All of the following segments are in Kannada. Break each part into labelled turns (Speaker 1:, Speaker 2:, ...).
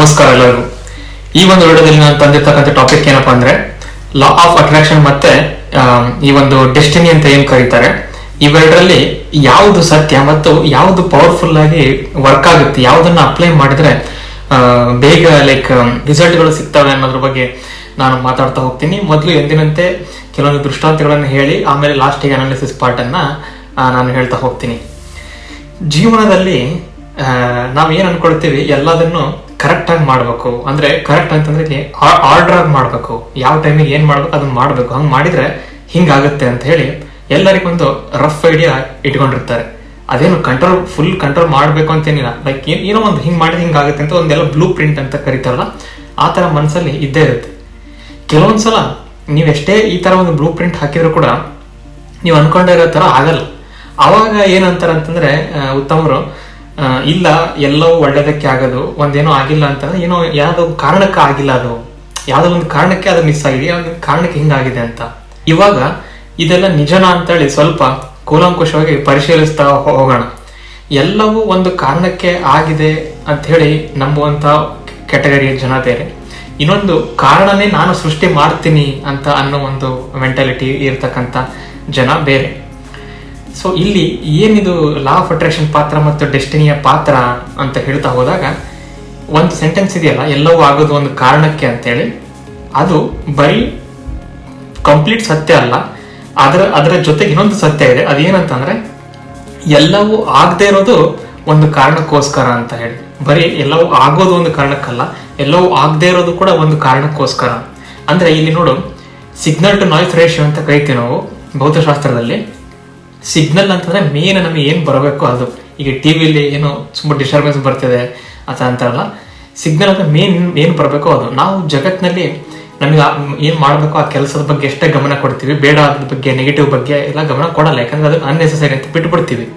Speaker 1: ನಮಸ್ಕಾರ ಎಲ್ಲರಿಗೂ. ಈ ಒಂದು ವಿಡಿಯೋದಲ್ಲಿ ನಾನು ತಂದಿರ್ತಕ್ಕಂಥ ಟಾಪಿಕ್ ಏನಪ್ಪ ಅಂದ್ರೆ ಲಾ ಆಫ್ ಅಟ್ರಾಕ್ಷನ್ ಮತ್ತೆ ಈ ಒಂದು ಡೆಸ್ಟಿನಿ ಅಂತ ಏನ್ ಕರೀತಾರೆ, ಇವೆರಡರಲ್ಲಿ ಯಾವುದು ಸತ್ಯ ಮತ್ತು ಯಾವುದು ಪವರ್ಫುಲ್ ಆಗಿ ವರ್ಕ್ ಆಗುತ್ತೆ, ಯಾವುದನ್ನ ಅಪ್ಲೈ ಮಾಡಿದ್ರೆ ಬೇಗ ಲೈಕ್ ರಿಸಲ್ಟ್ಗಳು ಸಿಗ್ತವೆ ಅನ್ನೋದ್ರ ಬಗ್ಗೆ ನಾನು ಮಾತಾಡ್ತಾ ಹೋಗ್ತೀನಿ. ಮೊದಲು ಎಂದಿನಂತೆ ಕೆಲವೊಂದು ದೃಷ್ಟಾಂತಗಳನ್ನು ಹೇಳಿ, ಆಮೇಲೆ ಲಾಸ್ಟಿಗೆ ಅನಾಲಿಸಿಸ್ ಪಾರ್ಟ್ ಅನ್ನ ನಾನು ಹೇಳ್ತಾ ಹೋಗ್ತೀನಿ. ಜೀವನದಲ್ಲಿ ನಾವು ಏನ್ ಅನ್ಕೊಳ್ತೀವಿ, ಎಲ್ಲದನ್ನು ಕರೆಕ್ಟ್ ಆಗಿ ಮಾಡ್ಬೇಕು. ಅಂದ್ರೆ ಕರೆಕ್ಟ್ ಅಂತಂದ್ರೆ ಇಲ್ಲಿ ಆರ್ಡರ್ ಆಗಿ ಮಾಡ್ಬೇಕು. ಯಾವ ಟೈಮಿಗೆ ಏನ್ ಮಾಡ್ಬೇಕು ಅದನ್ನ ಮಾಡ್ಬೇಕು. ಹಂಗ ಮಾಡಿದ್ರೆ ಹಿಂಗಾಗುತ್ತೆ ಅಂತ ಹೇಳಿ ಎಲ್ಲರಿಗೊಂದು ರಫ್ ಐಡಿಯಾ ಇಟ್ಕೊಂಡಿರ್ತಾರೆ. ಅದೇನು ಕಂಟ್ರೋಲ್ ಫುಲ್ ಕಂಟ್ರೋಲ್ ಮಾಡ್ಬೇಕು ಅಂತೇನಿಲ್ಲ. ಲೈಕ್ ಏನೋ ಒಂದು ಹಿಂಗ್ ಮಾಡಿದ್ರೆ ಹಿಂಗಾಗುತ್ತೆ ಅಂತ ಒಂದೆಲ್ಲ ಬ್ಲೂ ಪ್ರಿಂಟ್ ಅಂತ ಕರೀತಾರಲ್ಲ, ಆ ತರ ಮನಸ್ಸಲ್ಲಿ ಇದ್ದೇ ಇರುತ್ತೆ. ಕೆಲವೊಂದ್ಸಲ ನೀವೆಷ್ಟೇ ಈ ತರ ಒಂದು ಬ್ಲೂ ಪ್ರಿಂಟ್ ಹಾಕಿದ್ರು ಕೂಡ ನೀವು ಅನ್ಕೊಂಡಿರೋ ತರ ಆಗಲ್ಲ. ಅವಾಗ ಏನಂತಾರೆ ಅಂತಂದ್ರೆ ಉತ್ತಮರು ಇಲ್ಲ, ಎಲ್ಲವೂ ಒಳ್ಳೇದಕ್ಕೆ ಆಗೋದು. ಒಂದೇನೋ ಆಗಿಲ್ಲ ಅಂತಂದ್ರೆ ಏನೋ ಯಾವುದೋ ಕಾರಣಕ್ಕೆ ಆಗಿಲ್ಲ ಅದು. ಯಾವುದೋ ಒಂದು ಕಾರಣಕ್ಕೆ ಅದು ಮಿಸ್ ಆಗಿದೆ, ಯಾವ್ದೋ ಕಾರಣಕ್ಕೆ ಹಿಂಗಾಗಿದೆ ಅಂತ. ಇವಾಗ ಇದೆಲ್ಲ ನಿಜನಾ ಅಂತೇಳಿ ಸ್ವಲ್ಪ ಕೂಲಂಕುಶವಾಗಿ ಪರಿಶೀಲಿಸ್ತಾ ಹೋಗೋಣ. ಎಲ್ಲವೂ ಒಂದು ಕಾರಣಕ್ಕೆ ಆಗಿದೆ ಅಂತ ಹೇಳಿ ನಂಬುವಂತ ಕೆಟಗರಿಯ ಜನ ಬೇರೆ ಇನ್ನೊಂದು ಕಾರಣನೇ ನಾನು ಸೃಷ್ಟಿ ಮಾಡ್ತೀನಿ ಅಂತ ಅನ್ನೋ ಒಂದು ಮೆಂಟಾಲಿಟಿ ಇರ್ತಕ್ಕಂಥ ಜನ ಬೇರೆ. ಸೊ ಇಲ್ಲಿ ಏನಿದು ಲಾ ಆಫ್ ಅಟ್ರಾಕ್ಷನ್ ಪಾತ್ರ ಮತ್ತು ಡೆಸ್ಟಿನಿಯ ಪಾತ್ರ ಅಂತ ಹೇಳ್ತಾ ಹೋದಾಗ, ಒಂದು ಸೆಂಟೆನ್ಸ್ ಇದೆಯಲ್ಲ, ಎಲ್ಲವೂ ಆಗೋದು ಒಂದು ಕಾರಣಕ್ಕೆ ಅಂತೇಳಿ. ಅದು ಬರೀ ಕಂಪ್ಲೀಟ್ ಸತ್ಯ ಅಲ್ಲ. ಅದರ ಅದರ ಜೊತೆಗೆ ಇನ್ನೊಂದು ಸತ್ಯ ಇದೆ. ಅದೇನಂತಂದ್ರೆ, ಎಲ್ಲವೂ ಆಗದೆ ಇರೋದು ಒಂದು ಕಾರಣಕ್ಕೋಸ್ಕರ ಅಂತ ಹೇಳಿ. ಬರೀ ಎಲ್ಲವೂ ಆಗೋದು ಒಂದು ಕಾರಣಕ್ಕಲ್ಲ, ಎಲ್ಲವೂ ಆಗದೆ ಇರೋದು ಕೂಡ ಒಂದು ಕಾರಣಕ್ಕೋಸ್ಕರ. ಅಂದ್ರೆ ಇಲ್ಲಿ ನೋಡು ಸಿಗ್ನಲ್ ಟು ನಾಯ್ಸ್ ರೇಷಿಯೋ ಅಂತ ಕರಿತೀವಿ ನಾವು ಭೌತಶಾಸ್ತ್ರದಲ್ಲಿ. ಸಿಗ್ನಲ್ ಅಂತಂದ್ರೆ ಮೇನ್ ನಮಗೆ ಏನು ಬರಬೇಕು ಅದು. ಈಗ ಟಿವಿಲಿ ಏನು ತುಂಬಾ ಡಿಸ್ಟರ್ಬೆನ್ಸ್ ಬರ್ತಿದೆ ಅಂತ ಅಂತಾರಲ್ಲ ಸಿಗ್ನಲ್ ಅಂದ್ರೆ ಮೇನ್ ಏನು ಬರಬೇಕು ಅದು. ನಾವು ಜಗತ್ತಿನಲ್ಲಿ ನಮಗೆ ಏನು ಮಾಡಬೇಕು ಮಾಡ್ಬೇಕು ಆ ಕೆಲಸದ ಬಗ್ಗೆ ಎಷ್ಟೇ ಗಮನ ಕೊಡ್ತೀವಿ, ಬೇಡ ಅದ್ರ ಬಗ್ಗೆ ನೆಗೆಟಿವ್ ಬಗ್ಗೆ ಎಲ್ಲ ಗಮನ ಕೊಡಲ್ಲ. ಯಾಕಂದ್ರೆ ಅದು ಅನ್ನೆಸೆಸರಿ ಅಂತ ಬಿಟ್ಬಿಡ್ತೀವಿ.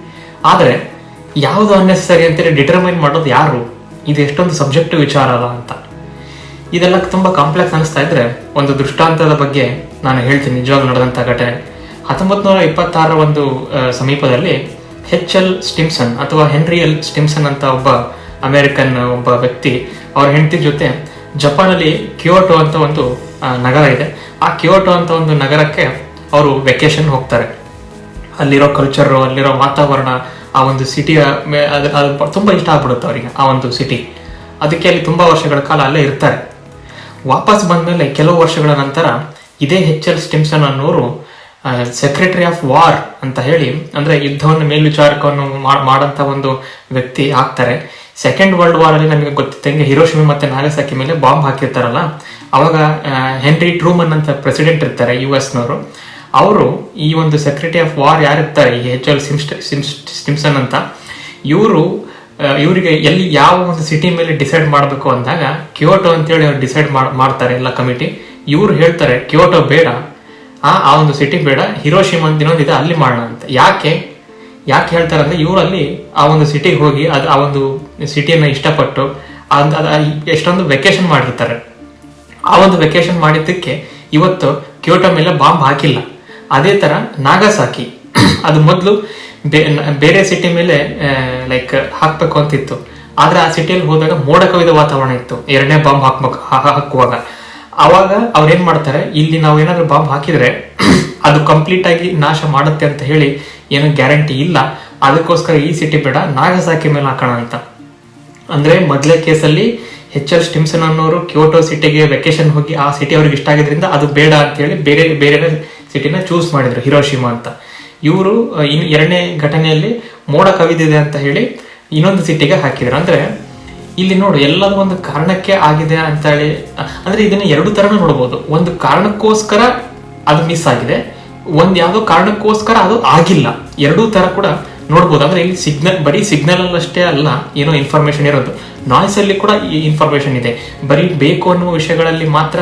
Speaker 1: ಆದರೆ ಯಾವುದು ಅನ್ನೆಸೆಸರಿ ಅಂತೇಳಿ ಡಿಟರ್ಮೈನ್ ಮಾಡೋದು ಯಾರು? ಇದು ಎಷ್ಟೊಂದು ಸಬ್ಜೆಕ್ಟಿವ್ ವಿಚಾರ ಅಲ್ಲ ಅಂತ. ಇದೆಲ್ಲ ತುಂಬಾ ಕಾಂಪ್ಲೆಕ್ಸ್ ಅನಿಸ್ತಾ ಇದ್ರೆ ಒಂದು ದೃಷ್ಟಾಂತದ ಬಗ್ಗೆ ನಾನು ಹೇಳ್ತೀನಿ. ನಿಜವಾಗ್ಲೂ ನಡೆದಂತ ಘಟನೆ. ಹತ್ತೊಂಬತ್ ನೂರ ಇಪ್ಪತ್ತಾರರ ಒಂದು ಸಮೀಪದಲ್ಲಿ ಹೆಚ್ ಎಲ್ ಸ್ಟಿಮ್ಸನ್ ಅಥವಾ ಹೆನ್ರಿ ಎಲ್ ಸ್ಟಿಮ್ಸನ್ ಅಂತ ಒಬ್ಬ ಅಮೆರಿಕನ್, ಒಬ್ಬ ವ್ಯಕ್ತಿ ಅವ್ರ ಹೆಂಡತಿ ಜೊತೆ ಜಪಾನಲ್ಲಿ ಕ್ಯೋಟೋ ಅಂತ ಒಂದು ನಗರ ಇದೆ. ಆ ಕ್ಯೋಟೋ ಅಂತ ಒಂದು ನಗರಕ್ಕೆ ಅವರು ವೆಕೇಶನ್ ಹೋಗ್ತಾರೆ. ಅಲ್ಲಿರೋ ಕಲ್ಚರು ಅಲ್ಲಿರೋ ವಾತಾವರಣ, ಆ ಒಂದು ಸಿಟಿಯ ಅದು ಅದು ತುಂಬಾ ಇಷ್ಟ ಆಗ್ಬಿಡುತ್ತೆ ಅವರಿಗೆ ಆ ಒಂದು ಸಿಟಿ ಅದಕ್ಕೆ ಅಲ್ಲಿ ತುಂಬಾ ವರ್ಷಗಳ ಕಾಲ ಅಲ್ಲೇ ಇರ್ತಾರೆ. ವಾಪಸ್ ಬಂದಮೇಲೆ ಕೆಲವು ವರ್ಷಗಳ ನಂತರ ಇದೇ ಹೆಚ್ ಎಲ್ ಸ್ಟಿಮ್ಸನ್ ಅನ್ನೋರು ಸೆಕ್ರೆಟರಿ ಆಫ್ ವಾರ್ ಅಂತ ಹೇಳಿ, ಅಂದ್ರೆ ಯುದ್ಧವನ್ನು ಮೇಲ್ವಿಚಾರಕವನ್ನು ಮಾಡಂತ ಒಂದು ವ್ಯಕ್ತಿ ಆಗ್ತಾರೆ. ಸೆಕೆಂಡ್ ವರ್ಲ್ಡ್ ವಾರ್ ಅಲ್ಲಿ ನಮಗೆ ಗೊತ್ತಿದ್ದಂಗೆ ಹಿರೋಶಿಮಿ ಮತ್ತೆ ನಾಗಸಾಕಿ ಮೇಲೆ ಬಾಂಬ್ ಹಾಕಿರ್ತಾರಲ್ಲ, ಅವಾಗ ಹೆನ್ರಿ ಟ್ರೂಮನ್ ಅಂತ ಪ್ರೆಸಿಡೆಂಟ್ ಇರ್ತಾರೆ ಯು ಎಸ್ ನವರು. ಅವರು ಈ ಒಂದು ಸೆಕ್ರೆಟರಿ ಆಫ್ ವಾರ್ ಯಾರಿರ್ತಾರೆ, ಈ ಎಚ್ ಎಲ್ ಸ್ಟಿಮ್ಸನ್ ಅಂತ, ಇವರು ಇವರಿಗೆ ಎಲ್ಲಿ ಯಾವ ಒಂದು ಸಿಟಿ ಮೇಲೆ ಡಿಸೈಡ್ ಮಾಡಬೇಕು ಅಂದಾಗ ಕ್ಯೋಟೋ ಅಂತೇಳಿ ಅವ್ರು ಡಿಸೈಡ್ ಮಾಡ್ತಾರೆ, ಎಲ್ಲ ಕಮಿಟಿ ಇವ್ರು ಹೇಳ್ತಾರೆ ಕ್ಯೋಟೋ ಬೇಡ ಆ ಆ ಒಂದು ಸಿಟಿ ಬೇಡ, ಹಿರೋಶಿಮಾ ಅಂತ ಇನ್ನೊಂದಿದೆ, ಅಲ್ಲಿ ಮಾಡೋಣ ಅಂತ. ಯಾಕೆ? ಯಾಕೆ ಹೇಳ್ತಾರೆ ಅಂದ್ರೆ ಇವ್ರು ಅಲ್ಲಿ ಆ ಒಂದು ಸಿಟಿಗೆ ಹೋಗಿ ಅದು ಆ ಒಂದು ಸಿಟಿಯನ್ನ ಇಷ್ಟಪಟ್ಟು ಎಷ್ಟೊಂದು ವೆಕೇಶನ್ ಮಾಡಿರ್ತಾರೆ. ಆ ಒಂದು ವೆಕೇಶನ್ ಮಾಡಿದ್ದಕ್ಕೆ ಇವತ್ತು ಕ್ಯೋಟೋ ಮೇಲೆ ಬಾಂಬ್ ಹಾಕಿಲ್ಲ. ಅದೇ ತರ ನಾಗಸಾಕಿ ಅದು ಮೊದಲು ಬೇರೆ ಸಿಟಿ ಮೇಲೆ ಲೈಕ್ ಹಾಕ್ಬೇಕು ಅಂತಿತ್ತು. ಆದ್ರೆ ಆ ಸಿಟಿಯಲ್ಲಿ ಹೋದಾಗ ಮೋಡ ಕವಿದ ವಾತಾವರಣ ಇತ್ತು. ಎರಡನೇ ಬಾಂಬ್ ಹಾಕ್ಬೇಕು ಹಾಕುವಾಗ. ಅವಾಗ ಅವ್ರು ಏನ್ ಮಾಡ್ತಾರೆ, ಇಲ್ಲಿ ನಾವು ಏನಾದ್ರು ಬಾಂಬ್ ಹಾಕಿದ್ರೆ ಅದು ಕಂಪ್ಲೀಟ್ ಆಗಿ ನಾಶ ಮಾಡುತ್ತೆ ಅಂತ ಹೇಳಿ ಏನು ಗ್ಯಾರಂಟಿ ಇಲ್ಲ. ಅದಕ್ಕೋಸ್ಕರ ಈ ಸಿಟಿ ಬೇಡ, ನಾಗಸಾಕಿ ಮೇಲೆ ಹಾಕೋಣ ಅಂತ. ಅಂದ್ರೆ ಮೊದಲೇ ಕೇಸಲ್ಲಿ ಎಚ್ ಎಲ್ ಸ್ಟಿಮ್ಸನ್ ಅನ್ನೋರು ಕ್ಯೋಟೋ ಸಿಟಿಗೆ ವೆಕೇಶನ್ ಹೋಗಿ ಆ ಸಿಟಿ ಅವ್ರಿಗೆ ಇಷ್ಟ ಆಗಿದ್ರಿಂದ ಅದು ಬೇಡ ಅಂತ ಹೇಳಿ ಬೇರೆ ಬೇರೆ ಸಿಟಿನ ಚೂಸ್ ಮಾಡಿದ್ರು, ಹಿರೋಶಿಮಾ ಅಂತ. ಇವರು ಇನ್ ಎರಡನೇ ಘಟನೆಯಲ್ಲಿ ಮೋಡ ಕವಿದಿದೆ ಅಂತ ಹೇಳಿ ಇನ್ನೊಂದು ಸಿಟಿಗೆ ಹಾಕಿದ್ರು. ಅಂದ್ರೆ ಇಲ್ಲಿ ನೋಡು, ಎಲ್ಲದೂ ಒಂದು ಕಾರಣಕ್ಕೆ ಆಗಿದೆ ಅಂತ ಹೇಳಿ, ಅಂದ್ರೆ ಇದನ್ನ ಎರಡು ತರನೂ ನೋಡ್ಬೋದು. ಒಂದು ಕಾರಣಕ್ಕೋಸ್ಕರ ಅದು ಮಿಸ್ ಆಗಿದೆ, ಒಂದ್ ಯಾವ್ದೋ ಕಾರಣಕ್ಕೋಸ್ಕರ ಅದು ಆಗಿಲ್ಲ. ಎರಡೂ ತರ ಕೂಡ ನೋಡ್ಬೋದು. ಅಂದ್ರೆ ಇಲ್ಲಿ ಸಿಗ್ನಲ್ ಬರೀ ಸಿಗ್ನಲ್ ಅಲ್ಲಷ್ಟೇ ಅಲ್ಲ, ಏನೋ ಇನ್ಫಾರ್ಮೇಶನ್ ಇರೋದು. ನಾಯ್ಸ್ ಅಲ್ಲಿ ಕೂಡ ಈ ಇನ್ಫಾರ್ಮೇಶನ್ ಇದೆ. ಬರೀ ಬೇಕು ಅನ್ನುವ ವಿಷಯಗಳಲ್ಲಿ ಮಾತ್ರ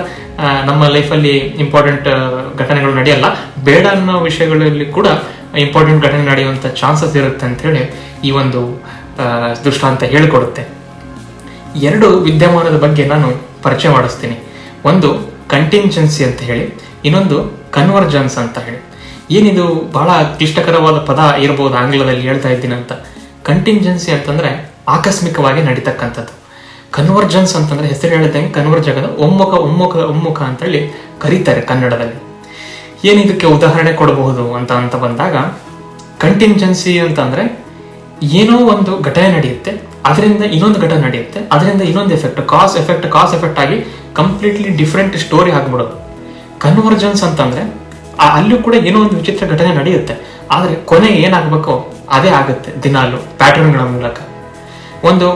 Speaker 1: ನಮ್ಮ ಲೈಫಲ್ಲಿ ಇಂಪಾರ್ಟೆಂಟ್ ಘಟನೆಗಳು ನಡೆಯಲ್ಲ. ಬೇಡ ಅನ್ನೋ ವಿಷಯಗಳಲ್ಲಿ ಕೂಡ ಇಂಪಾರ್ಟೆಂಟ್ ಘಟನೆ ನಡೆಯುವಂತ ಚಾನ್ಸಸ್ ಇರುತ್ತೆ ಅಂತ ಹೇಳಿ ಈ ಒಂದು ದೃಷ್ಟಾಂತ ಹೇಳಿಕೊಡುತ್ತೆ. ಎರಡು ವಿದ್ಯಮಾನದ ಬಗ್ಗೆ ನಾನು ಪರಿಚಯ ಮಾಡಿಸ್ತೀನಿ. ಒಂದು ಕಂಟಿಂಜೆನ್ಸಿ ಅಂತ ಹೇಳಿ, ಇನ್ನೊಂದು ಕನ್ವರ್ಜೆನ್ಸ್ ಅಂತ ಹೇಳಿ. ಏನಿದು ಬಹಳ ಕ್ಲಿಷ್ಟಕರವಾದ ಪದ ಇರಬಹುದು ಆಂಗ್ಲದಲ್ಲಿ ಹೇಳ್ತಾ ಇದ್ದೀನಿ ಅಂತ. ಕಂಟಿಂಜೆನ್ಸಿ ಅಂತಂದ್ರೆ ಆಕಸ್ಮಿಕವಾಗಿ ನಡೀತಕ್ಕಂಥದ್ದು. ಕನ್ವರ್ಜೆನ್ಸ್ ಅಂತಂದ್ರೆ ಹೆಸರು ಹೇಳಿದಂಗೆ ಕನ್ವರ್ಜ್ ಆಗೋದು ಒಮ್ಮುಖ ಒಮ್ಮುಖ ಒಮ್ಮುಖ ಅಂತೇಳಿ ಕರೀತಾರೆ ಕನ್ನಡದಲ್ಲಿ. ಏನಿದಕ್ಕೆ ಉದಾಹರಣೆ ಕೊಡಬಹುದು ಅಂತ ಅಂತ ಬಂದಾಗ ಕಂಟಿಂಜೆನ್ಸಿ ಅಂತಂದ್ರೆ ಏನೋ ಒಂದು ಘಟನೆ ನಡೆಯುತ್ತೆ. ಅದರಿಂದ ಇನ್ನೊಂದು ಘಟನೆ ನಡೆಯುತ್ತೆ. ಅದರಿಂದ ಇನ್ನೊಂದು effect cause effect cause effect ಆಗಿ ಕಂಪ್ಲೀಟ್ಲಿ ಡಿಫ್ರೆಂಟ್ ಸ್ಟೋರಿ ಆಗ್ಬಿಡೋದು. ಕನ್ವರ್ಜೆನ್ಸ್ ಅಂತಂದ್ರೆ ಅಲ್ಲಿ ಕೂಡ ಏನೋ ಒಂದು ವಿಚಿತ್ರ ಘಟನೆ ನಡೆಯುತ್ತೆ. ಆದರೆ ಕೊನೆ ಏನಾಗಬೇಕು ಅದೇ ಆಗುತ್ತೆ ದಿನಾಲು ಪ್ಯಾಟರ್ನ್ಗಳ ಮೂಲಕ. ಒಂದು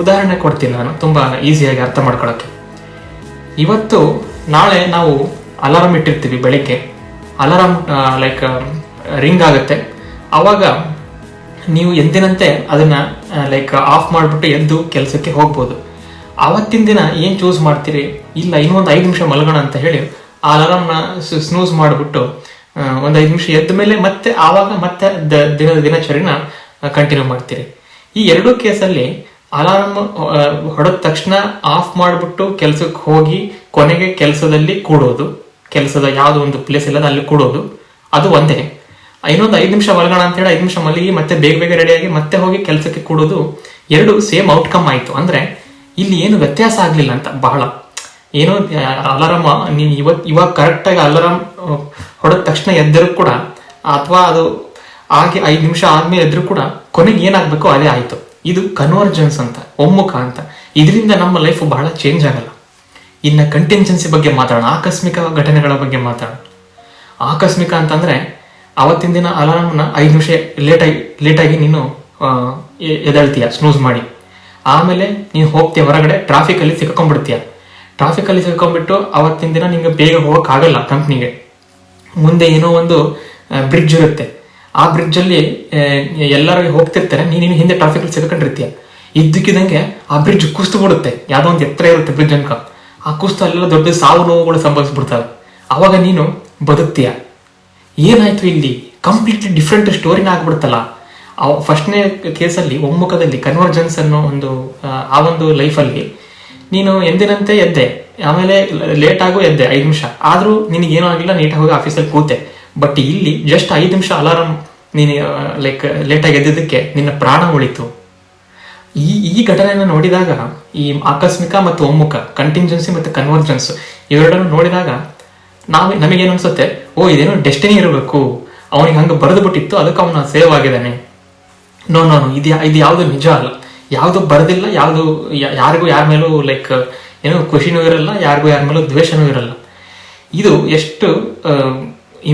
Speaker 1: ಉದಾಹರಣೆ ಕೊಡ್ತೀನಿ ನಾನು, ತುಂಬಾ ಈಸಿಯಾಗಿ ಅರ್ಥ ಮಾಡ್ಕೊಳಕ್ಕೆ. ಇವತ್ತು ನಾಳೆ ನಾವು ಅಲಾರಾಮ್ ಇಟ್ಟಿರ್ತೀವಿ ಬೆಳಿಗ್ಗೆ. ಅಲಾರಾಮ್ ಲೈಕ್ ರಿಂಗ್ ಆಗುತ್ತೆ. ಅವಾಗ ನೀವು ಎಂದಿನಂತೆ ಅದನ್ನ ಲೈಕ್ ಆಫ್ ಮಾಡಿಬಿಟ್ಟು ಎದ್ದು ಕೆಲಸಕ್ಕೆ ಹೋಗ್ಬೋದು. ಆವತ್ತಿನ ದಿನ ಏನು ಚೂಸ್ ಮಾಡ್ತೀರಿ? ಇಲ್ಲ, ಇನ್ನೊಂದು ಐದು ನಿಮಿಷ ಮಲಗೋಣ ಅಂತ ಹೇಳಿ ಆ ಅಲಾರಾಮ್ನ ಸ್ನೂಸ್ ಮಾಡಿಬಿಟ್ಟು ಒಂದು ಐದು ನಿಮಿಷ ಎದ್ದ ಮೇಲೆ ಮತ್ತೆ ಆವಾಗ ಮತ್ತೆ ದಿನದ ದಿನಚರಿನ ಕಂಟಿನ್ಯೂ ಮಾಡ್ತೀರಿ. ಈ ಎರಡೂ ಕೇಸಲ್ಲಿ ಅಲಾರಾಮ್ ಹೊಡೆದ ತಕ್ಷಣ ಆಫ್ ಮಾಡಿಬಿಟ್ಟು ಕೆಲ್ಸಕ್ಕೆ ಹೋಗಿ ಕೊನೆಗೆ ಕೆಲಸದಲ್ಲಿ ಕೂಡೋದು. ಕೆಲಸದ ಯಾವುದೋ ಒಂದು ಪ್ಲೇಸ್ ಇಲ್ಲದ ಅಲ್ಲಿ ಕೂಡೋದು. ಅದು ಒಂದೇ. ಇನ್ನೊಂದು ಐದು ನಿಮಿಷ ಮಲಗೋಣ ಅಂತ ಹೇಳಿ ಐದು ನಿಮಿಷ ಮಲಗಿ ಮತ್ತೆ ಬೇಗ ಬೇಗ ರೆಡಿಯಾಗಿ ಮತ್ತೆ ಹೋಗಿ ಕೆಲಸಕ್ಕೆ ಕೂಡೋದು ಎರಡು ಸೇಮ್ ಔಟ್ಕಮ್ ಆಯ್ತು. ಅಂದ್ರೆ ಇಲ್ಲಿ ಏನು ವ್ಯತ್ಯಾಸ ಆಗ್ಲಿಲ್ಲ ಅಂತ ಬಹಳ. ಏನೋ ಅಲಾರಾಮ್ ನೀನು ಇವತ್ ಇವಾಗ ಕರೆಕ್ಟಾಗಿ ಅಲಾರಾಮ್ ಹೊಡೆದ ತಕ್ಷಣ ಎದ್ದರೂ ಕೂಡ, ಅಥವಾ ಅದು ಆಗಿ ಐದು ನಿಮಿಷ ಆದ್ಮೇಲೆ ಎದ್ರು ಕೂಡ ಕೊನೆಗೆ ಏನಾಗ್ಬೇಕು ಅದೇ ಆಯ್ತು. ಇದು ಕನ್ವರ್ಜೆನ್ಸ್ ಅಂತ, ಒಮ್ಮುಖ ಅಂತ. ಇದರಿಂದ ನಮ್ಮ ಲೈಫ್ ಬಹಳ ಚೇಂಜ್ ಆಗಲ್ಲ. ಇನ್ನು ಕಂಟಿಂಜೆನ್ಸಿ ಬಗ್ಗೆ ಮಾತಾಡೋಣ, ಆಕಸ್ಮಿಕ ಘಟನೆಗಳ ಬಗ್ಗೆ ಮಾತಾಡೋಣ. ಆಕಸ್ಮಿಕ ಅಂತಂದ್ರೆ ಅವತ್ತಿನ ದಿನ ಅಲಾರಾಮ್ನ ಐದು ನಿಮಿಷ ಲೇಟಾಗಿ ಲೇಟಾಗಿ ನೀನು ಎದಳ್ತೀಯ ಸ್ನೂಸ್ ಮಾಡಿ. ಆಮೇಲೆ ನೀನು ಹೋಗ್ತೀಯ ಹೊರಗಡೆ ಟ್ರಾಫಿಕ್ ಅಲ್ಲಿ ಸಿಕ್ಕೊಂಡ್ಬಿಡ್ತೀಯ ಟ್ರಾಫಿಕ್ ಅಲ್ಲಿ ಸಿಕ್ಕೊಂಡ್ಬಿಟ್ಟು ಅವತ್ತಿನ ದಿನ ನಿಮಗೆ ಬೇಗ ಹೋಗೋಕ್ಕಾಗಲ್ಲ ಕಂಪ್ನಿಗೆ. ಮುಂದೆ ಏನೋ ಒಂದು ಬ್ರಿಡ್ಜ್ ಇರುತ್ತೆ. ಆ ಬ್ರಿಡ್ಜ್ ಅಲ್ಲಿ ಎಲ್ಲರೂ ಹೋಗ್ತಿರ್ತಾರೆ, ನೀನು ಹಿಂದೆ ಟ್ರಾಫಿಕಲ್ಲಿ ಸಿಕ್ಕೊಂಡಿರ್ತೀಯ ಇದ್ದಕ್ಕಿದಂಗೆ ಆ ಬ್ರಿಡ್ಜ್ ಕುಸ್ತು ಬಿಡುತ್ತೆ. ಯಾವುದೋ ಒಂದು ಎತ್ತರ ಇರುತ್ತೆ ಬ್ರಿಡ್ಜ್ ಅನ್ಕ. ಆ ಕುಸ್ತು ಅಲ್ಲೆಲ್ಲ ದೊಡ್ಡ ಸಾವು ನೋವುಗಳು ಸಂಭವಿಸ್ಬಿಡ್ತವೆ. ಅವಾಗ ನೀನು ಬದುಕ್ತೀಯ. ಏನಾಯ್ತು ಇಲ್ಲಿ? ಕಂಪ್ಲೀಟ್ಲಿ ಡಿಫ್ರೆಂಟ್ ಸ್ಟೋರಿನ ಆಗ್ಬಿಡುತ್ತಲ್ಲ. ಫಸ್ಟ್ನೇ ಕೇಸಲ್ಲಿ ಒಮ್ಮುಖದಲ್ಲಿ ಕನ್ವರ್ಜೆನ್ಸ್ ಅನ್ನೋ ಒಂದು ಆ, ಆ ಒಂದು ಲೈಫಲ್ಲಿ ನೀನು ಎಂದಿನಂತೆ ಎದ್ದೆ. ಆಮೇಲೆ ಲೇಟ್ ಆಗೋ ಎದ್ದೆ ಐದು ನಿಮಿಷ. ಆದರೂ ನಿನಗೇನೂ ಆಗಿಲ್ಲ ನೀಟಾಗಿ ಹೋಗಿ ಆಫೀಸಲ್ಲಿ ಕೂತೆ. ಬಟ್ ಇಲ್ಲಿ ಜಸ್ಟ್ ಐದು ನಿಮಿಷ ಅಲಾರಾಮ್ ನೀನು ಲೈಕ್ ಲೇಟಾಗಿ ಎದ್ದಿದ್ದಕ್ಕೆ ನಿನ್ನ ಪ್ರಾಣ ಉಳಿತು. ಈ ಈ ಘಟನೆಯನ್ನು ನೋಡಿದಾಗ ಈ ಆಕಸ್ಮಿಕ ಮತ್ತು ಒಮ್ಮುಖ ಕಂಟಿಂಜೆನ್ಸಿ ಮತ್ತು ಕನ್ವರ್ಜೆನ್ಸ್ ಇವೆರಡನ್ನು ನೋಡಿದಾಗ ನಾವು ನಮಗೇನು ಅನ್ಸುತ್ತೆ ಓ, ಇದೇನೋ ಡೆಸ್ಟಿನಿ ಇರಬೇಕು. ಅವನಿಗೆ ಹಂಗೆ ಬರೆದು ಬಿಟ್ಟಿತ್ತು ಅದಕ್ಕೆ ಅವನ ಸೇವ್ ಆಗಿದ್ದಾನೆ ನೋ ನೋ ಇದು ಇದು ಯಾವುದು ನಿಜ ಅಲ್ಲ. ಯಾವುದು ಬರೆದಿಲ್ಲ, ಯಾವುದು ಯಾರಿಗೂ ಯಾರ ಮೇಲೂ ಲೈಕ್ ಏನೋ ಖುಷಿನೂ ಇರಲ್ಲ, ಯಾರಿಗೂ ಯಾರ ಮೇಲೂ ದ್ವೇಷನೂ ಇರಲ್ಲ. ಇದು ಎಷ್ಟು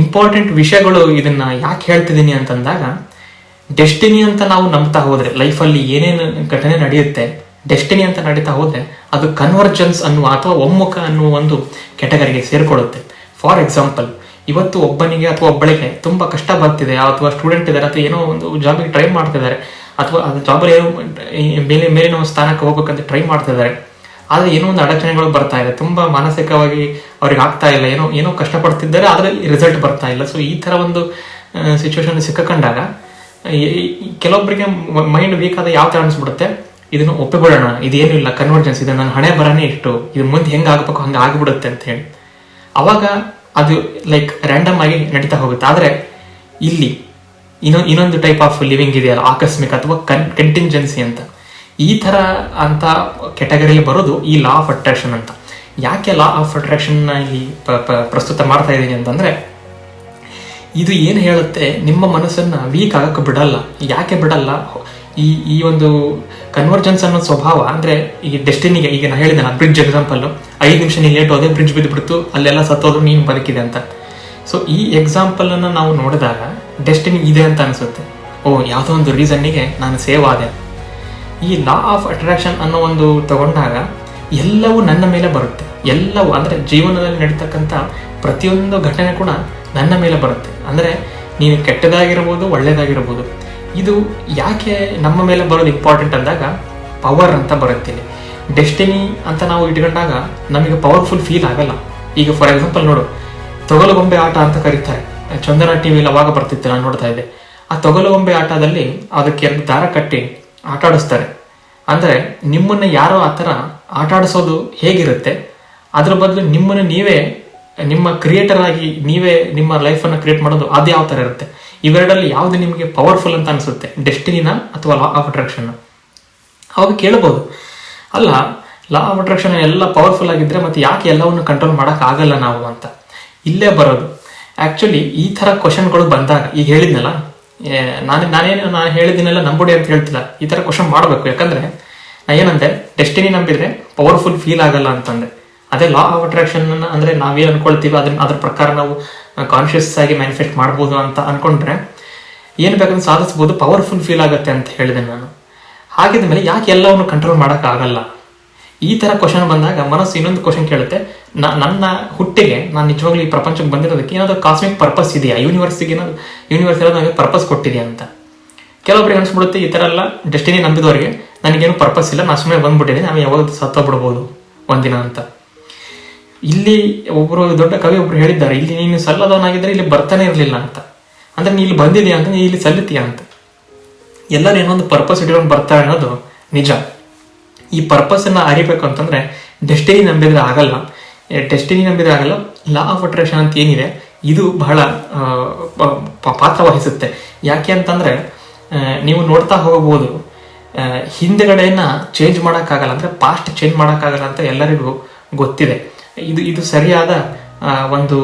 Speaker 1: ಇಂಪಾರ್ಟೆಂಟ್ ವಿಷಯಗಳು ಇದನ್ನ ಯಾಕೆ ಹೇಳ್ತಿದ್ದೀನಿ ಅಂತಂದಾಗ ಡೆಸ್ಟಿನಿ ಅಂತ ನಾವು ನಂಬ್ತಾ ಹೋದ್ರೆ ಲೈಫಲ್ಲಿ ಏನೇನು ಘಟನೆ ನಡೆಯುತ್ತೆ ಡೆಸ್ಟಿನಿ ಅಂತ ನಡೀತಾ ಹೋದ್ರೆ, ಅದು ಕನ್ವರ್ಜೆನ್ಸ್ ಅನ್ನುವ ಅಥವಾ ಒಮ್ಮುಖ ಅನ್ನುವ ಒಂದು ಕೆಟಗರಿಗೆ ಸೇರಿಕೊಳ್ಳುತ್ತೆ. ಫಾರ್ ಎಕ್ಸಾಂಪಲ್ ಇವತ್ತು ಒಬ್ಬನಿಗೆ ಅಥವಾ ಒಬ್ಬಳಿಗೆ ತುಂಬಾ ಕಷ್ಟ ಬರ್ತಿದೆ. ಅಥವಾ ಸ್ಟೂಡೆಂಟ್ ಇದ್ದಾರೆ, ಅಥವಾ ಏನೋ ಒಂದು ಜಾಬಿಗೆ ಟ್ರೈ ಮಾಡ್ತಿದ್ದಾರೆ, ಅಥವಾ ಅದು ಜಾಬಲ್ಲಿ ಏನೋ ಮೇಲೆ ಮೇಲಿನ ಸ್ಥಾನಕ್ಕೆ ಹೋಗ್ಬೇಕಂತ ಟ್ರೈ ಮಾಡ್ತಿದ್ದಾರೆ. ಆದರೆ ಏನೋ ಒಂದು ಅಡಚಣೆಗಳು ಬರ್ತಾ ಇದೆ. ತುಂಬಾ ಮಾನಸಿಕವಾಗಿ ಅವ್ರಿಗೆ ಆಗ್ತಾ ಇಲ್ಲ. ಏನೋ ಏನೋ ಕಷ್ಟಪಡ್ತಿದ್ದಾರೆ ಅದರಲ್ಲಿ ರಿಸಲ್ಟ್ ಬರ್ತಾ ಇಲ್ಲ. ಸೊ ಈ ತರ ಒಂದು ಸಿಚುವೇಶನ್ ಈ- ಕೆಲವೊಬ್ಬರಿಗೆ ಮೈಂಡ್ ವೀಕ್ ಆದ ಯಾವ ಥರ ಅನಿಸ್ಬಿಡುತ್ತೆ, ಇದನ್ನು ಒಪ್ಪಿಬಿಡೋಣ ಇದೇನು ಇಲ್ಲ ಕನ್ವರ್ಜೆನ್ಸ್ ಇದೆ. ನನ್ನ ಹಣೆ ಬರನೇ ಇಷ್ಟು. ಇದು ಮುಂದೆ ಹೆಂಗ್ ಆಗಬೇಕು, ಹಂಗ ಆಗ್ಬಿಡುತ್ತೆ ಅಂತ ಹೇಳಿ. ಅವಾಗ ಅದು ಲೈಕ್ ರ್ಯಾಂಡಮ್ ಆಗಿ ನಡೀತಾ ಹೋಗುತ್ತೆ. ಆದರೆ, ಇಲ್ಲಿ ಇನ್ನೊಂದು ಇನ್ನೊಂದು ಟೈಪ್ ಆಫ್ ಲಿವಿಂಗ್ ಇದೆಯಲ್ಲ, ಆಕಸ್ಮಿಕ ಅಥವಾ ಕನ್ ಕಂಟಿಂಜೆನ್ಸಿ ಅಂತ. ಈ ಥರ ಅಂತ ಕೆಟಗರಿಯಲ್ಲಿ ಬರೋದು ಈ ಲಾ ಆಫ್ ಅಟ್ರಾಕ್ಷನ್ ಅಂತ. ಯಾಕೆ ಲಾ ಆಫ್ ಅಟ್ರಾಕ್ಷನ್ ಇಲ್ಲಿ ಪ್ರಸ್ತುತ ಮಾಡ್ತಾ ಇದ್ದೀನಿ ಅಂತಂದ್ರೆ, ಇದು ಏನು ಹೇಳುತ್ತೆ, ನಿಮ್ಮ ಮನಸ್ಸನ್ನು ವೀಕ್ ಆಗಕ್ಕೆ ಬಿಡಲ್ಲ. ಯಾಕೆ ಬಿಡಲ್ಲ? ಈ ಈ ಒಂದು ಕನ್ವರ್ಜೆನ್ಸ್ ಅನ್ನೋ ಸ್ವಭಾವ ಅಂದರೆ, ಈ ಡೆಸ್ಟಿನಿಗೆ ಈಗ ನಾನು ಹೇಳಿದೆ ಬ್ರಿಡ್ಜ್ ಎಕ್ಸಾಂಪಲ್ ಐದು ನಿಮಿಷ ನೀನು ಲೇಟ್ ಹೋದೆ ಬಿದ್ದು ಬಿಡ್ತು ಅಲ್ಲೆಲ್ಲ ಸತ್ತೋದ್ರು ನೀನು ಬದುಕಿದೆ ಅಂತ. ಸೊ ಈ ಎಕ್ಸಾಂಪಲನ್ನು ನಾವು ನೋಡಿದಾಗ ಡೆಸ್ಟಿನಿ ಇದೆ ಅಂತ ಅನಿಸುತ್ತೆ. ಓ, ಯಾವುದೋ ಒಂದು ರೀಸನ್ನಿಗೆ ನಾನು ಸೇವ್ ಆದೆ. ಈ ಲಾ ಆಫ್ ಅಟ್ರಾಕ್ಷನ್ ಅನ್ನೋ ಒಂದು ತಗೊಂಡಾಗ ಎಲ್ಲವೂ ನನ್ನ ಮೇಲೆ ಬರುತ್ತೆ. ಎಲ್ಲವೂ, ಅಂದ್ರೆ ಜೀವನದಲ್ಲಿ ನಡೀತಕ್ಕಂಥ ಪ್ರತಿಯೊಂದು ಘಟನೆ ಕೂಡ ನನ್ನ ಮೇಲೆ ಬರುತ್ತೆ. ಅಂದ್ರೆ ನೀನು ಕೆಟ್ಟದಾಗಿರ್ಬೋದು ಒಳ್ಳೆಯದಾಗಿರ್ಬೋದು ಇದು ಯಾಕೆ ನಮ್ಮ ಮೇಲೆ ಬರೋದು ಇಂಪಾರ್ಟೆಂಟ್ ಅಂದಾಗ ಪವರ್ ಅಂತ ಬರುತ್ತೆ ಡೆಸ್ಟಿನಿ ಅಂತ ನಾವು ಇಟ್ಕೊಂಡಾಗ ನಮಗೆ ಪವರ್ಫುಲ್ ಫೀಲ್ ಆಗಲ್ಲ. ಈಗ ಫಾರ್ ಎಕ್ಸಾಂಪಲ್ ನೋಡು, ತೊಗಲುಗೊಂಬೆ ಆಟ ಅಂತ ಕರೀತಾರೆ. ಚಂದನ ಟಿವಿಲಿ ಅವಾಗ ಬರ್ತಿತ್ತು, ನಾನು ನೋಡ್ತಾ ಇದ್ದೆ. ಆ ತೊಗಲುಗೊಂಬೆ ಆಟದಲ್ಲಿ ಅದಕ್ಕೆ ಎರಡು ದಾರ ಕಟ್ಟಿ ಆಟ ಆಡಿಸ್ತಾರೆ ಅಂದ್ರೆ ನಿಮ್ಮನ್ನ ಯಾರೋ ಆ ಥರ ಆಟ ಆಡಿಸೋದು ಹೇಗಿರುತ್ತೆ? ಅದ್ರ ಬದಲು ನಿಮ್ಮನ್ನು ನೀವೇ, ನಿಮ್ಮ ಕ್ರಿಯೇಟರ್ ಆಗಿ ನೀವೇ ನಿಮ್ಮ ಲೈಫನ್ನು ಕ್ರಿಯೇಟ್ ಮಾಡೋದು ಅದು ಯಾವ ಥರ ಇರುತ್ತೆ? ಇವೆರಡಲ್ಲಿ ಯಾವುದು ನಿಮಗೆ ಪವರ್ಫುಲ್ ಅಂತ ಅನಿಸುತ್ತೆ? ಡೆಸ್ಟಿನಿನ ಅಥವಾ ಲಾ ಆಫ್ ಅಟ್ರಾಕ್ಷನ್ ಅವಾಗ ಕೇಳಬಹುದು ಅಲ್ಲ ಲಾ ಆಫ್ ಅಟ್ರಾಕ್ಷನ್ ಎಲ್ಲ ಪವರ್ಫುಲ್ ಆಗಿದ್ರೆ ಮತ್ತೆ ಯಾಕೆ ಎಲ್ಲವನ್ನು ಕಂಟ್ರೋಲ್ ಆಗಲ್ಲ ನಾವು ಅಂತ? ಇಲ್ಲೇ ಬರೋದು. ಆಕ್ಚುಲಿ ಈ ತರ ಕ್ವಶನ್ಗಳು ಬಂದಾಗ, ಈಗ ಹೇಳಿದ್ನಲ್ಲ ನಾನು ನಾನೇನು ನಾನು ಹೇಳಿದ್ದೀನೆಲ್ಲ ನಂಬುಡಿ ಅಂತ ಹೇಳ್ತಿಲ್ಲ. ಈ ತರ ಕ್ವಶನ್ ಮಾಡಬೇಕು. ಯಾಕಂದ್ರೆ, ನಾ ಏನಂದೆ? ಡೆಸ್ಟಿನಿ ನಂಬಿದ್ರೆ ಪವರ್ಫುಲ್ ಫೀಲ್ ಆಗಲ್ಲ ಅಂತಂದೆ. ಅದೇ ಲಾ ಆಫ್ ಅಟ್ರಾಕ್ಷನ್ ಅಂದ್ರೆ ನಾವೇನ್ ಅನ್ಕೊಳ್ತೀವಿ ಅದನ್ನ ಅದ್ರ ಪ್ರಕಾರ ನಾವು ಕಾನ್ಶಿಯಸ್ ಆಗಿ ಮ್ಯಾನಿಫೆಸ್ಟ್ ಮಾಡ್ಬೋದು ಅಂತ ಅನ್ಕೊಂಡ್ರೆ, ಏನು ಬೇಕಂದ್ರೆ ಸಾಧಿಸ್ಬೋದು ಪವರ್ಫುಲ್ ಫೀಲ್ ಆಗುತ್ತೆ ಅಂತ ಹೇಳಿದೆ ನಾನು. ಹಾಗಿದ ಮೇಲೆ ಯಾಕೆ ಎಲ್ಲವನ್ನು ಕಂಟ್ರೋಲ್ ಮಾಡೋಕ್ಕಾಗಲ್ಲ? ಈ ತರ ಕ್ವಶನ್ ಬಂದಾಗ ಮನಸ್ಸು ಇನ್ನೊಂದು ಕ್ವಶನ್ ಕೇಳುತ್ತೆ. ನನ್ನ ಹುಟ್ಟಿಗೆ ನಾನು ನಿಜವಾಗ್ಲೂ ಈ ಪ್ರಪಂಚಕ್ಕೆ ಬಂದಿರೋದಕ್ಕೆ ಏನಾದರೂ ಕಾಸ್ಮಿಕ್ ಪರ್ಪಸ್ ಇದೆಯಾ? ಯೂನಿವರ್ಸಿಗೆ ಏನಾದ್ರು ಯೂನಿವರ್ಸ್ ಏನಾದ್ರು ನನಗೆ ಪರ್ಪಸ್ ಕೊಟ್ಟಿದೆಯಾ ಅಂತ. ಕೆಲವೊಬ್ಬರಿಗೆ ಅನ್ಸ್ಬಿಡುತ್ತೆ ಈ ಥರ ಎಲ್ಲ ಡೆಸ್ಟಿನಿ ನಂಬಿದವರಿಗೆ ನನಗೇನು ಪರ್ಪಸ್ ಇಲ್ಲ, ನಾನು ಸುಮ್ಮನೆ ಬಂದ್ಬಿಟ್ಟಿದ್ದೀನಿ, ನಾವು ಯಾವಾಗ ಸತ್ತೋಗ್ಬಿಡ್ಬೋದು ಒಂದಿನ ಅಂತ. ಇಲ್ಲಿ ಒಬ್ಬರು ದೊಡ್ಡ ಕವಿ ಒಬ್ರು ಹೇಳಿದ್ದಾರೆ, ಇಲ್ಲಿ ನೀನು ಸಲ್ಲದವನಾಗಿದ್ರೆ ಇಲ್ಲಿ ಬರ್ತಾನೆ ಇರಲಿಲ್ಲ ಅಂತ. ಅಂದ್ರೆ ನೀ ಇಲ್ಲಿ ಬಂದಿದೆಯಾ ಅಂತ, ನೀ ಇಲ್ಲಿ ಸಲ್ಲುತ್ತೀಯ ಅಂತ. ಎಲ್ಲರೂ ಏನೊಂದು ಪರ್ಪಸ್ ಇಟ್ಕೊಂಡು ಬರ್ತಾರೆ ಅನ್ನೋದು ನಿಜ. ಈ ಪರ್ಪಸನ್ನು ಅರಿಬೇಕು ಅಂತಂದ್ರೆ ಡೆಸ್ಟಿನಿ ನಂಬಿದ್ರೆ ಆಗಲ್ಲ. ಡೆಸ್ಟಿನಿ ನಂಬಿದ್ರೆ ಆಗಲ್ಲ ಲಾ ಆಫ್ ಅಟ್ರಾಕ್ಷನ್ ಅಂತ ಏನಿದೆ, ಇದು ಬಹಳ ಪಾತ್ರ ವಹಿಸುತ್ತೆ. ಯಾಕೆ ಅಂತಂದ್ರೆ ನೀವು ನೋಡ್ತಾ ಹೋಗಬಹುದು ಹಿಂದೆಗಡೆಯನ್ನ ಚೇಂಜ್ ಮಾಡೋಕ್ಕಾಗಲ್ಲ, ಅಂದ್ರೆ ಪಾಸ್ಟ್ ಚೇಂಜ್ ಮಾಡೋಕ್ಕಾಗಲ್ಲ ಅಂತ ಎಲ್ಲರಿಗೂ ಗೊತ್ತಿದೆ. ಇದು ಇದು ಸರಿಯಾದ ಒಂದು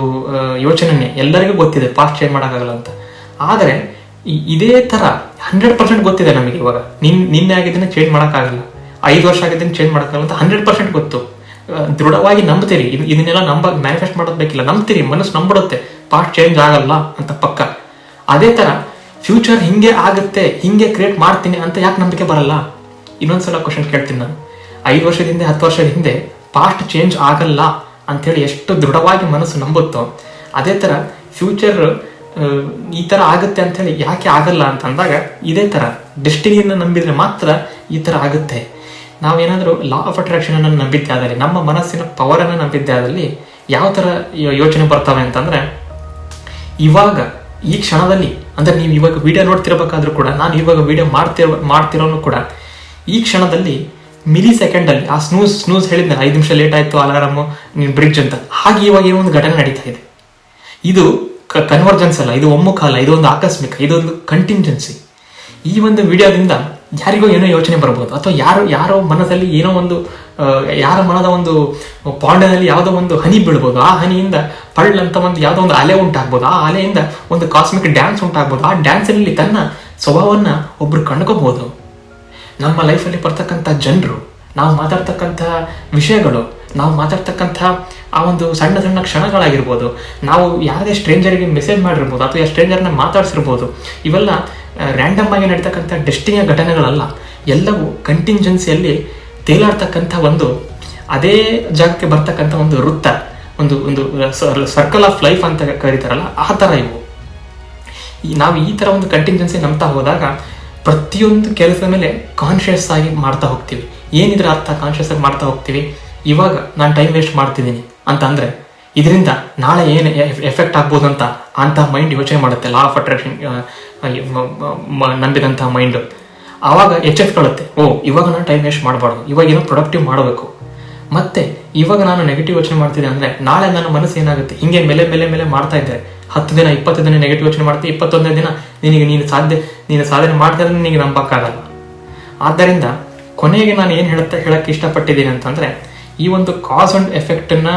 Speaker 1: ಯೋಚನೆನೇ. ಎಲ್ಲರಿಗೂ ಗೊತ್ತಿದೆ ಪಾಸ್ಟ್ ಚೇಂಜ್ ಮಾಡೋಕ್ಕಾಗಲ್ಲ ಅಂತ. ಆದರೆ ಇದೇ ತರ ಹಂಡ್ರೆಡ್ ಪರ್ಸೆಂಟ್ ಗೊತ್ತಿದೆ ನಮಗೆ ಇವಾಗ. ನಿನ್, ನಿನ್ನೆ ಆಗಿದ್ದನ್ನ ಚೇಂಜ್ ಮಾಡೋಕ್ಕಾಗಲ್ಲ. ಐದು ವರ್ಷ ಆಗಿದ್ದನ್ನ ಚೇಂಜ್ ಮಾಡೋಕ್ಕಾಗಲ್ಲ ಅಂತ ಹಂಡ್ರೆಡ್ ಪರ್ಸೆಂಟ್ ಗೊತ್ತು. ದೃಢವಾಗಿ ನಂಬ್ತೀರಿ. ಇದ್- ಇದನ್ನೆಲ್ಲ ನಂಬ ಮ್ಯಾನಿಫೆಸ್ಟ್ ಮಾಡೋದು ಬೇಕಿಲ್ಲ. ನಂಬ್ತೀರಿ, ಮನಸ್ಸು ನಂಬಿಡುತ್ತೆ. ಪಾಸ್ಟ್ ಚೇಂಜ್ ಆಗಲ್ಲ ಅಂತ ಪಕ್ಕ. ಅದೇ ಥರ ಫ್ಯೂಚರ್ ಹಿಂಗೆ ಆಗುತ್ತೆ, ಹಿಂಗೆ ಕ್ರಿಯೇಟ್ ಮಾಡ್ತೀನಿ ಅಂತ ಯಾಕೆ ನಂಬಿಕೆ ಬರಲ್ಲ? ಇನ್ನೊಂದ್ಸಲ ಕ್ವಶನ್ ಕೇಳ್ತೀನಿ ನಾನು. ಐದು ವರ್ಷದ ಹಿಂದೆ, ಹತ್ತು ವರ್ಷದ ಹಿಂದೆ ಪಾಸ್ಟ್ ಚೇಂಜ್ ಆಗಲ್ಲ ಅಂತೇಳಿ ಎಷ್ಟು ದೃಢವಾಗಿ ಮನಸ್ಸು ನಂಬುತ್ತೋ, ಅದೇ ಥರ ಫ್ಯೂಚರ್ ಈ ತರ ಆಗುತ್ತೆ ಅಂತ ಹೇಳಿ ಯಾಕೆ ಆಗಲ್ಲ ಅಂತ ಅಂದಾಗ ಇದೇ ತರ ಡೆಸ್ಟಿನಿಯನ್ನು ನಂಬಿದ್ರೆ ಮಾತ್ರ ಈ ತರ ಆಗುತ್ತೆ. ನಾವೇನಾದರೂ ಲಾ ಆಫ್ ಅಟ್ರಾಕ್ಷನ್ ಅನ್ನು ನಂಬಿದ್ದೆ ಆದಲ್ಲಿ, ನಮ್ಮ ಮನಸ್ಸಿನ ಪವರ್ ಅನ್ನು ನಂಬಿದ್ದೆ ಆದಲ್ಲಿ ಯಾವ ತರ ಯೋಚನೆ ಬರ್ತವೆ ಅಂತಂದ್ರೆ, ಇವಾಗ ಈ ಕ್ಷಣದಲ್ಲಿ, ಅಂದ್ರೆ ನೀವು ಇವಾಗ ವಿಡಿಯೋ ನೋಡ್ತಿರ್ಬೇಕಾದ್ರೂ ಕೂಡ, ನಾನು ಇವಾಗ ವಿಡಿಯೋ ಮಾಡ್ತಿರೋ ಮಾಡ್ತಿರೋನು ಕೂಡ, ಈ ಕ್ಷಣದಲ್ಲಿ ಮಿಲಿ ಸೆಕೆಂಡ್ ಅಲ್ಲಿ ಆ ಸ್ನೂಸ್ ಸ್ನೂಸ್ ಹೇಳಿದ್ನ ಐದು ನಿಮಿಷ ಲೇಟ್ ಆಯ್ತು ಅಲಾರಾಮು ಬ್ರಿಡ್ಜ್ ಅಂತ, ಹಾಗೆ ಇವಾಗ ಏನೋ ಒಂದು ಘಟನೆ ನಡೀತಾ ಇದೆ. ಇದು ಕನ್ವರ್ಜೆನ್ಸ್ ಅಲ್ಲ, ಇದು ಒಮ್ಮುಖ ಅಲ್ಲ ಇದೊಂದು ಆಕಸ್ಮಿಕ ಇದೊಂದು ಕಂಟಿಂಜೆನ್ಸಿ ಈ ಒಂದು ವಿಡಿಯೋದಿಂದ ಯಾರಿಗೋ ಏನೋ ಯೋಚನೆ ಬರ್ಬೋದು, ಅಥವಾ ಯಾರು ಯಾರೋ ಮನದಲ್ಲಿ ಏನೋ ಒಂದು ಯಾರ ಮನದ ಒಂದು ಪಾಂಡ್ಯದಲ್ಲಿ ಯಾವುದೋ ಒಂದು ಹನಿ ಬೀಳ್ಬೋದು, ಆ ಹನಿಯಿಂದ ಪಳ್ಳ ಅಂತ ಒಂದು ಯಾವುದೋ ಒಂದು ಅಲೆ ಉಂಟಾಗ್ಬೋದು, ಆ ಅಲೆಯಿಂದ ಒಂದು ಕಾಸ್ಮಿಕ್ ಡ್ಯಾನ್ಸ್ ಉಂಟಾಗ್ಬೋದು, ಆ ಡ್ಯಾನ್ಸಲ್ಲಿ ತನ್ನ ಸ್ವಭಾವವನ್ನ ಒಬ್ರು ಕಂಡ್ಕೋಬಹುದು ನಮ್ಮ ಲೈಫಲ್ಲಿ ಬರ್ತಕ್ಕಂಥ ಜನರು, ನಾವು ಮಾತಾಡ್ತಕ್ಕಂಥ ವಿಷಯಗಳು ನಾವು ಮಾತಾಡ್ತಕ್ಕಂಥ ಆ ಒಂದು ಸಣ್ಣ ಸಣ್ಣ ಕ್ಷಣಗಳಾಗಿರ್ಬೋದು, ನಾವು ಯಾವುದೇ ಸ್ಟ್ರೇಂಜರಿಗೆ ಮೆಸೇಜ್ ಮಾಡಿರ್ಬೋದು ಅಥವಾ ಸ್ಟ್ರೇಂಜರ್ನ ಮಾತಾಡ್ಸಿರ್ಬೋದು, ಇವೆಲ್ಲ ರ್ಯಾಂಡಮ್ ಆಗಿ ನಡೀತಕ್ಕಂಥ ಡೆಸ್ಟಿನಿಯ ಘಟನೆಗಳಲ್ಲ. ಎಲ್ಲವೂ ಕಂಟಿಂಜೆನ್ಸಿಯಲ್ಲಿ ತೇಲಾಡ್ತಕ್ಕಂಥ ಒಂದು, ಅದೇ ಜಾಗಕ್ಕೆ ಬರ್ತಕ್ಕಂಥ ಒಂದು ವೃತ್ತ, ಒಂದು ಒಂದು ಸರ್ಕಲ್ ಆಫ್ ಲೈಫ್ ಅಂತ ಕರೀತಾರಲ್ಲ, ಆ ಥರ ಇವು. ನಾವು ಈ ಥರ ಒಂದು ಕಂಟಿಂಜೆನ್ಸಿ ನಂಬ್ತಾ ಹೋದಾಗ, ಪ್ರತಿಯೊಂದು ಕೆಲಸದ ಮೇಲೆ ಕಾನ್ಷಿಯಸ್ ಆಗಿ ಮಾಡ್ತಾ ಹೋಗ್ತೀವಿ. ಏನಿದ್ರ ಅರ್ಥ ಕಾನ್ಷಿಯಸ್ ಆಗಿ ಮಾಡ್ತಾ ಹೋಗ್ತೀವಿ. ಇವಾಗ ನಾನು ಟೈಮ್ ವೇಸ್ಟ್ ಮಾಡ್ತಿದ್ದೀನಿ ಅಂತ ಅಂದರೆ ಇದರಿಂದ ನಾಳೆ ಏನು ಎಫೆಕ್ಟ್ ಆಗ್ಬೋದು ಅಂತ ಅಂತ ಮೈಂಡ್ ಯೋಚನೆ ಮಾಡುತ್ತೆ. ಲಾ ಆಫ್ ಅಟ್ರಾಕ್ಷನ್ ನಂಬಿದಂತಹ ಮೈಂಡ್ ಆವಾಗ ಎಚ್ಚೆತ್ಕೊಳ್ಳುತ್ತೆ ಓ, ಇವಾಗ ನಾನು ಟೈಮ್ ವೇಸ್ಟ್ ಮಾಡಬಾರ್ದು. ಇವಾಗ ಏನೋ ಪ್ರೊಡಕ್ಟಿವ್ ಮಾಡಬೇಕು. ಮತ್ತೆ, ಇವಾಗ ನಾನು ನೆಗೆಟಿವ್ ಯೋಚನೆ ಮಾಡ್ತಿದ್ದೆ ಅಂದರೆ, ನಾಳೆ ನನ್ನ ಮನಸ್ಸು ಏನಾಗುತ್ತೆ? ಹಿಂಗೆ ಮೇಲೆ ಮೇಲೆ ಮೇಲೆ ಮಾಡ್ತಾ ಇದ್ದಾರೆ ಹತ್ತು ದಿನ, ಇಪ್ಪತ್ತು ದಿನ ನೆಗೆಟಿವ್ ಯೋಚನೆ ಮಾಡ್ತೀನಿ ಇಪ್ಪತ್ತೊಂದನೇ ದಿನ ನಿನಗೆ ನೀನು ಸಾಧ್ಯ, ನೀನು ಸಾಧನೆ ಮಾಡ್ತಾ ಇದ್ರೆ ನಿನಗೆ ನಂಬಕ್ಕಾಗಲ್ಲ. ಆದ್ದರಿಂದ ಕೊನೆಗೆ ನಾನು ಏನು ಹೇಳುತ್ತಾ ಹೇಳಕ್ಕೆ ಇಷ್ಟಪಟ್ಟಿದ್ದೀನಿ ಅಂತಂದ್ರೆ ಈ ಒಂದು ಕಾಸ್ ಅಂಡ್ ಎಫೆಕ್ಟ್ ಅನ್ನ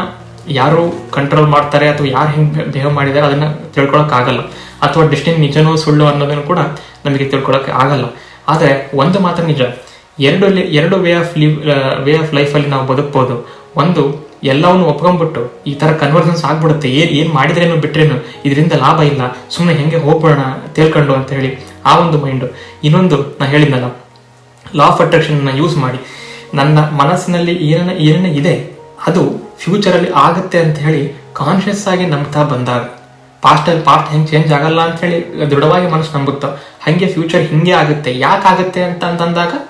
Speaker 1: ಯಾರು ಕಂಟ್ರೋಲ್ ಮಾಡ್ತಾರೆ ಅಥವಾ ಯಾರು ಹೆಂಗೆ ಬಿಹೇವ್ ಮಾಡಿದ್ದಾರೆ ಅದನ್ನ ತಿಳ್ಕೊಳಕ್ ಆಗಲ್ಲ ಅಥವಾ ಡಿಸ್ಟಿನ್ ನಿಜನೋ ಸುಳ್ಳು ಅನ್ನೋದನ್ನು ಕೂಡ ನಮಗೆ ತಿಳ್ಕೊಳಕ್ಕೆ ಆಗಲ್ಲ. ಆದರೆ ಒಂದು ಮಾತ್ರ ನಿಜ. ಎರಡು ಎರಡು way of live way of ಲೈಫಲ್ಲಿ ನಾವು ಬದುಕ್ಬೋದು. ಒಂದು, ಎಲ್ಲವನ್ನು ಒಪ್ಕೊಂಡ್ಬಿಟ್ಟು ಈ ತರ ಕನ್ವರ್ಜನ್ಸ್ ಆಗ್ಬಿಡುತ್ತೆ. ಏನ್, ಏನು ಮಾಡಿದ್ರೇನು ಬಿಟ್ರೇನು ಇದರಿಂದ ಲಾಭ ಇಲ್ಲ. ಸುಮ್ಮನೆ ಹೆಂಗೆ ಹೋಗ್ಬೋಣ ತೇಳ್ಕೊಂಡು ಅಂತ ಹೇಳಿ ಆ ಒಂದು ಮೈಂಡ್ ಇನ್ನೊಂದು ನಾ ಹೇಳಿದ್ನಲ್ಲ ಲಾ ಆಫ್ ಅಟ್ರಾಕ್ಷನ್ ಯೂಸ್ ಮಾಡಿ. ನನ್ನ ಮನಸ್ಸಿನಲ್ಲಿ ಏನೇನ ಏನೇನ ಇದೆ. ಅದು ಫ್ಯೂಚರ್ ಅಲ್ಲಿ ಆಗುತ್ತೆ ಅಂತ ಹೇಳಿ ಕಾನ್ಶಿಯಸ್ ಆಗಿ ನಂಬ್ತಾ ಬಂದಾಗ. ಪಾಸ್ಟ್ ಅಲ್ಲಿ ಪಾಸ್ಟ್ ಹೆಂಗೆ ಚೇಂಜ್ ಆಗಲ್ಲ ಅಂತ ಹೇಳಿ ದೃಢವಾಗಿ ಮನಸ್ಸು ನಂಬುತ್ತೆ. ಹಂಗೆ ಫ್ಯೂಚರ್ ಹಿಂಗೆ ಆಗುತ್ತೆ. ಯಾಕೆ ಆಗುತ್ತೆ ಅಂತ ಅಂತಂದಾಗ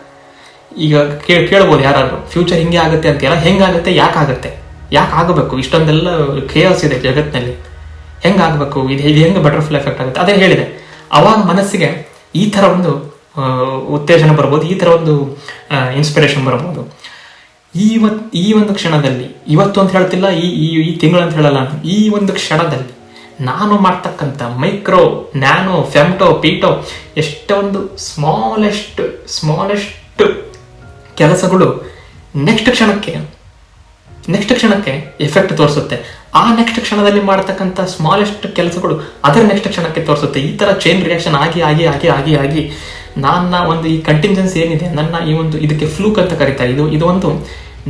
Speaker 1: ಈಗ ಕೇ- ಕೇಳ್ಬೋದು ಯಾರಾದರೂ. ಫ್ಯೂಚರ್ ಹಿಂಗೆ ಆಗುತ್ತೆ ಅಂತೆಲ್ಲ ಹೆಂಗಾಗುತ್ತೆ ಯಾಕೆ ಆಗುತ್ತೆ? ಯಾಕೆ ಆಗಬೇಕು? ಇಷ್ಟೊಂದೆಲ್ಲ ಕೇಯಸ್ ಇದೆ ಜಗತ್ತಿನಲ್ಲಿ ಹೆಂಗಾಗಬೇಕು ಇದು ಇದು ಹೆಂಗೆ ಬಟರ್ಫ್ಲೈ ಎಫೆಕ್ಟ್ ಆಗುತ್ತೆ? ಅದೇ ಹೇಳಿದೆ. ಅವಾಗ ಮನಸ್ಸಿಗೆ ಈ ಥರ ಒಂದು ಉತ್ತೇಜನ ಬರ್ಬೋದು, ಈ ಥರ ಒಂದು ಇನ್ಸ್ಪಿರೇಷನ್ ಬರ್ಬೋದು. ಇವತ್ ಈ ಒಂದು ಕ್ಷಣದಲ್ಲಿ, ಇವತ್ತು ಅಂತ ಹೇಳ್ತಿಲ್ಲ, ಈ ಈ ತಿಂಗಳು ಅಂತ ಹೇಳಲ್ಲ ಈ ಒಂದು ಕ್ಷಣದಲ್ಲಿ ನಾನು ಮಾಡ್ತಕ್ಕಂಥ ಮೈಕ್ರೋ ನ್ಯಾನೋ ಫೆಮ್ಟೋ ಪೀಟೋ ಎಷ್ಟೊಂದು ಸ್ಮಾಲೆಸ್ಟ್ ಸ್ಮಾಲೆಸ್ಟ್ ಕೆಲಸಗಳು ನೆಕ್ಸ್ಟ್ ಕ್ಷಣಕ್ಕೆ ನೆಕ್ಸ್ಟ್ ಕ್ಷಣಕ್ಕೆ ಎಫೆಕ್ಟ್ ತೋರಿಸುತ್ತೆ. ಆ ನೆಕ್ಸ್ಟ್ ಕ್ಷಣದಲ್ಲಿ ಮಾಡ್ತಕ್ಕಂಥ ಸ್ಮಾಲೆಸ್ಟ್ ಕೆಲಸಗಳು ಅದರ ನೆಕ್ಸ್ಟ್ ಕ್ಷಣಕ್ಕೆ ತೋರಿಸುತ್ತೆ. ಈ ತರ ಚೈನ್ ರಿಯಾಕ್ಷನ್ ಆಗಿ ಆಗಿ ಆಗಿ ಆಗಿ ಆಗಿ ನನ್ನ ಒಂದು ಈ ಕಂಟಿಂಜೆನ್ಸಿ ಏನಿದೆ, ನನ್ನ ಈ ಒಂದು ಇದಕ್ಕೆ ಫ್ಲೂಕ್ ಅಂತ ಕರೀತಾರೆ. ಇದು ಇದು ಒಂದು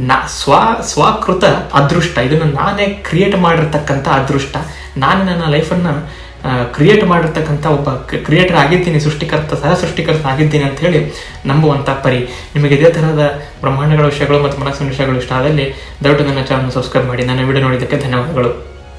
Speaker 1: ನಾ, ಸ್ವ, ಸ್ವಕೃತ ಅದೃಷ್ಟ. ಇದನ್ನು ನಾನೇ ಕ್ರಿಯೇಟ್ ಮಾಡಿರ್ತಕ್ಕಂಥ ಅದೃಷ್ಟ. ನಾನು ನನ್ನ ಲೈಫನ್ನು ಕ್ರಿಯೇಟ್ ಮಾಡಿರ್ತಕ್ಕಂಥ ಒಬ್ಬ ಕ್ರಿಯೇಟರ್ ಆಗಿದ್ದೀನಿ, ಸೃಷ್ಟಿಕರ್ತ, ಸಹ ಸೃಷ್ಟಿಕರ್ತ ಆಗಿದ್ದೀನಿ ಅಂತ ಹೇಳಿ ನಂಬುವಂಥ ಪರಿ. ನಿಮಗೆ ಇದೇ ತರಹದ ಬ್ರಹ್ಮಾಂಡಗಳ ವಿಷಯಗಳು ಮತ್ತು ಮನಸ್ಸಿನ ವಿಷಯಗಳು ಇಷ್ಟ ಆದಲ್ಲಿ ದಯವಿಟ್ಟು ನನ್ನ ಚಾನಲ್ ಸಬ್ಸ್ಕ್ರೈಬ್ ಮಾಡಿ. ನನ್ನ ವಿಡಿಯೋ ನೋಡಿದ್ದಕ್ಕೆ ಧನ್ಯವಾದಗಳು.